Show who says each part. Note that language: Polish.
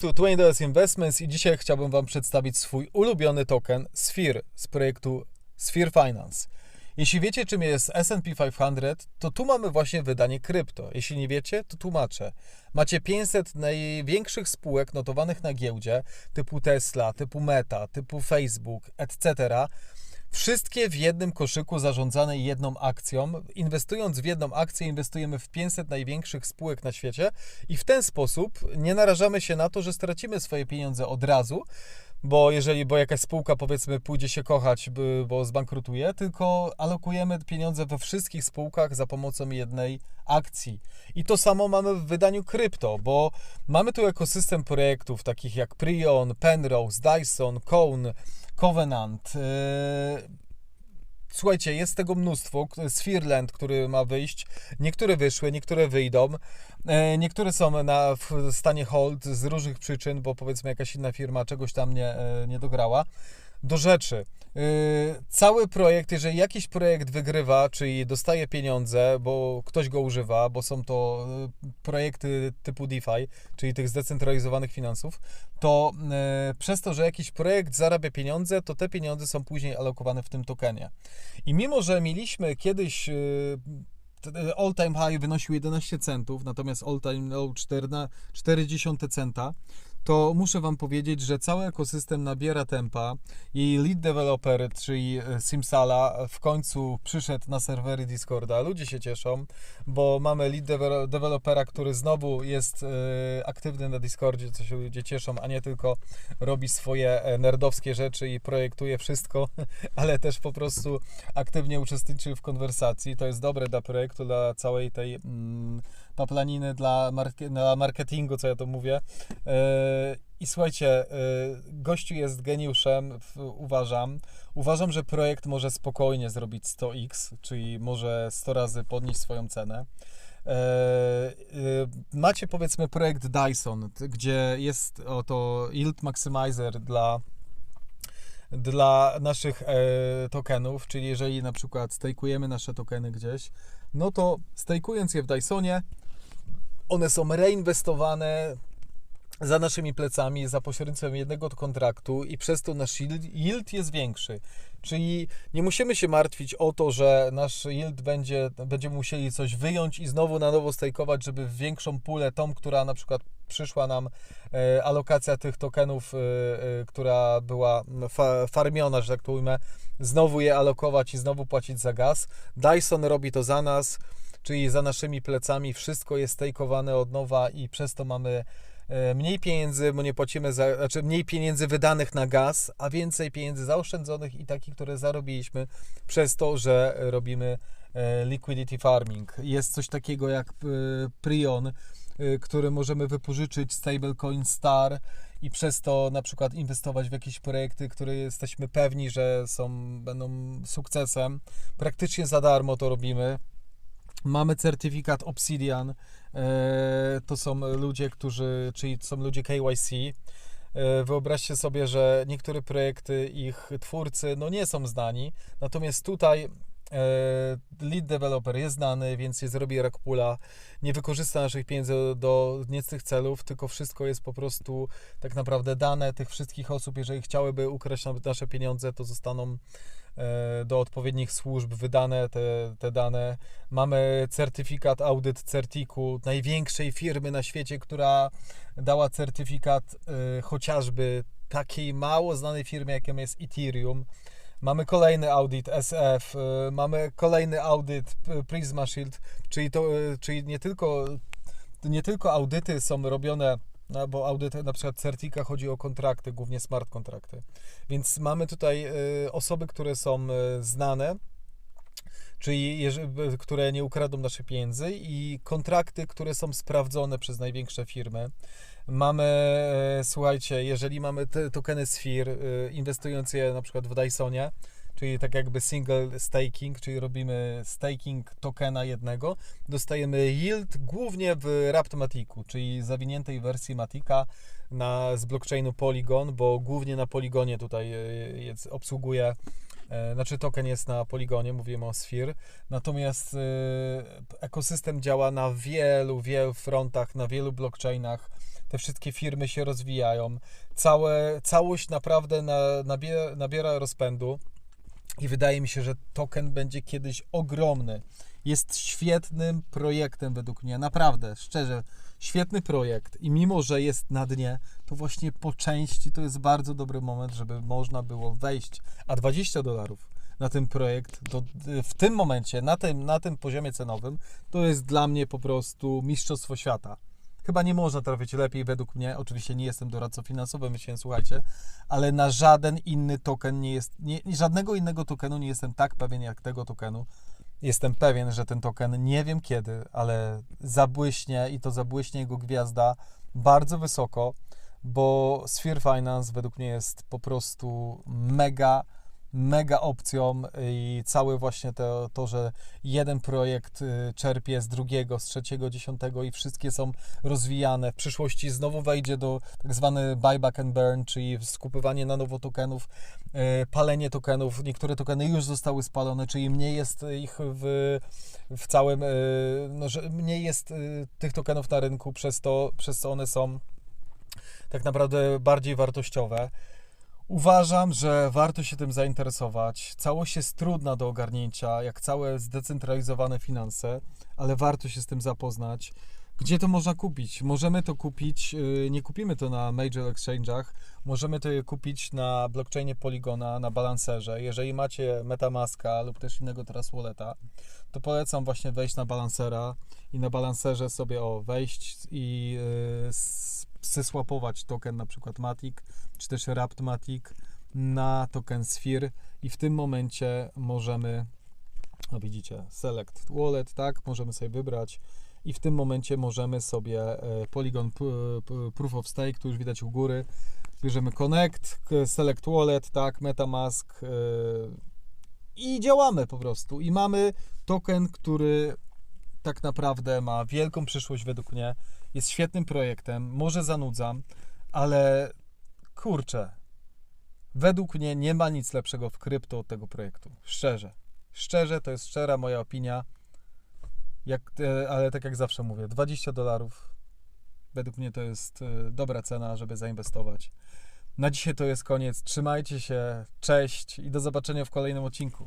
Speaker 1: Tu Twain Investments i dzisiaj chciałbym Wam przedstawić swój ulubiony token Sphere z projektu Sphere Finance. Jeśli wiecie, czym jest S&P 500, to tu mamy właśnie wydanie krypto. Jeśli nie wiecie, to tłumaczę. Macie 500 największych spółek notowanych na giełdzie, typu Tesla, typu Meta, typu Facebook, etc., Wszystkie w jednym koszyku zarządzane jedną akcją. Inwestując w jedną akcję, inwestujemy w 500 największych spółek na świecie i w ten sposób nie narażamy się na to, że stracimy swoje pieniądze od razu, bo jeżeli, bo jakaś spółka powiedzmy pójdzie się kochać, bo zbankrutuje, tylko alokujemy pieniądze we wszystkich spółkach za pomocą jednej akcji. I to samo mamy w wydaniu krypto, bo mamy tu ekosystem projektów takich jak Prion, Penrose, Dyson, Cone, Covenant. Yy, słuchajcie, jest tego mnóstwo. Sphereland, który ma wyjść. Niektóre wyszły, niektóre wyjdą. Yy, niektóre są na, w stanie hold z różnych przyczyn, bo powiedzmy jakaś inna firma czegoś tam nie, yy, nie dograła do rzeczy. Yy, cały projekt, jeżeli jakiś projekt wygrywa, czyli dostaje pieniądze, bo ktoś go używa, bo są to yy, projekty typu DeFi, czyli tych zdecentralizowanych finansów, to yy, przez to, że jakiś projekt zarabia pieniądze, to te pieniądze są później alokowane w tym tokenie. I mimo, że mieliśmy kiedyś all time high wynosił 11 centów, natomiast all time low 40 centa, to muszę Wam powiedzieć, że cały ekosystem nabiera tempa. Jej lead developer, czyli e, Simsala, w końcu przyszedł na serwery Discorda. Ludzie się cieszą, bo mamy lead developera, który znowu jest e, aktywny na Discordzie, co się ludzie cieszą, a nie tylko robi swoje e, nerdowskie rzeczy i projektuje wszystko, ale też po prostu aktywnie uczestniczy w konwersacji. To jest dobre dla projektu, dla całej tej mm, paplaniny dla, dla marketingu, co ja to mówię. E, I słuchajcie, e, gościu jest geniuszem, uważam. Uważam, że projekt może spokojnie zrobić 100x, czyli może 100 razy podnieść swoją cenę. E, macie powiedzmy projekt Dyson, gdzie jest oto yield maximizer dla dla naszych tokenów, czyli jeżeli na przykład stajkujemy nasze tokeny gdzieś, no to stajkując je w Dysonie, one są reinwestowane za naszymi plecami za pośrednictwem jednego kontraktu i przez to nasz yield jest większy. Czyli nie musimy się martwić o to, że nasz yield będzie, będziemy musieli coś wyjąć i znowu na nowo stajkować, żeby w większą pulę, tą, która na przykład przyszła nam e, alokacja tych tokenów, e, e, która była fa farmiona, że tak to ujmę, znowu je alokować i znowu płacić za gaz. Dyson robi to za nas czyli za naszymi plecami wszystko jest stejkowane od nowa i przez to mamy e, mniej pieniędzy, bo nie płacimy za, znaczy mniej pieniędzy wydanych na gaz, a więcej pieniędzy zaoszczędzonych i takich, które zarobiliśmy przez to, że robimy e, liquidity farming. Jest coś takiego jak e, Prion, który możemy wypożyczyć stablecoin Star i przez to na przykład inwestować w jakieś projekty, które jesteśmy pewni, że są, będą sukcesem. Praktycznie za darmo to robimy. Mamy certyfikat Obsidian. E, to są ludzie, którzy, czyli są ludzie KYC. E, wyobraźcie sobie, że niektóre projekty, ich twórcy, no nie są znani, natomiast tutaj E, lead developer jest znany, więc nie zrobi rakpula, nie wykorzysta naszych pieniędzy do niecnych celów, tylko wszystko jest po prostu tak naprawdę dane tych wszystkich osób. Jeżeli chciałyby ukraść nasze pieniądze, to zostaną do odpowiednich służb wydane te, te dane. Mamy certyfikat audyt Certiku, największej firmy na świecie, która dała certyfikat e, chociażby takiej mało znanej firmie, jaką jest Ethereum. Mamy kolejny audyt SF, y, mamy kolejny audyt Prisma Shield, czyli, to, czyli nie, tylko, nie tylko audyty są robione no, bo audyt na przykład Certika chodzi o kontrakty, głównie smart kontrakty. Więc mamy tutaj y, osoby, które są znane, czyli które nie ukradną naszych pieniędzy i kontrakty, które są sprawdzone przez największe firmy. Mamy, słuchajcie, jeżeli mamy tokeny Sphere, inwestując je na przykład w Dysonie, czyli tak jakby single staking, czyli robimy staking tokena jednego, dostajemy yield głównie w Raptmatiku, czyli zawiniętej wersji Matika na, z blockchainu Polygon, bo głównie na Polygonie tutaj e, jest, obsługuje znaczy token jest na poligonie, mówimy o Sphere, natomiast ekosystem działa na wielu, wielu frontach, na wielu blockchainach, te wszystkie firmy się rozwijają, całe, całość naprawdę na, nabiera rozpędu i wydaje mi się, że token będzie kiedyś ogromny. Jest świetnym projektem według mnie, naprawdę, szczerze, świetny projekt i mimo, że jest na dnie, to właśnie po części to jest bardzo dobry moment, żeby można było wejść, a 20 dolarów na ten projekt, to w tym momencie, na tym, na tym poziomie cenowym, to jest dla mnie po prostu mistrzostwo świata. Chyba nie można trafić lepiej według mnie. Oczywiście nie jestem doradcą finansowym, myślę, słuchajcie, ale na żaden inny token nie jest, nie, żadnego innego tokenu nie jestem tak pewien jak tego tokenu. Jestem pewien, że ten token nie wiem kiedy, ale zabłyśnie i to zabłyśnie jego gwiazda bardzo wysoko, bo Sphere Finance według mnie jest po prostu mega mega opcją i całe właśnie to, to, że jeden projekt y, czerpie z drugiego, z trzeciego, dziesiątego i wszystkie są rozwijane. W przyszłości znowu wejdzie do tak zwany buyback and burn, czyli skupywanie na nowo tokenów, y, palenie tokenów. Niektóre tokeny już zostały spalone, czyli mniej jest ich w, w całym, y, no, że mniej jest tych tokenów na rynku, przez to, przez co one są tak naprawdę bardziej wartościowe. Uważam, że warto się tym zainteresować. Całość jest trudna do ogarnięcia, jak całe zdecentralizowane finanse, ale warto się z tym zapoznać. Gdzie to można kupić? Możemy to kupić, yy, nie kupimy to na major exchange'ach, możemy to kupić na blockchainie Polygona, na balancerze. Jeżeli macie Metamaska lub też innego teraz walleta, to polecam właśnie wejść na balancera i na balancerze sobie o wejść i yy, zesłapować token na przykład Matic czy też Raptmatic na token Sphere i w tym momencie możemy, no widzicie, select wallet, tak, możemy sobie wybrać i w tym momencie możemy sobie e, Polygon Proof of Stake, tu już widać u góry, bierzemy Connect, Select Wallet, tak, Metamask e, i działamy po prostu. I mamy token, który tak naprawdę ma wielką przyszłość według mnie, jest świetnym projektem, może zanudzam, ale kurczę, według mnie nie ma nic lepszego w krypto od tego projektu. Szczerze. Szczerze, to jest szczera moja opinia. Jak, e, ale tak jak zawsze mówię, 20 dolarów według mnie to jest e, dobra cena, żeby zainwestować. Na dzisiaj to jest koniec. Trzymajcie się, cześć i do zobaczenia w kolejnym odcinku.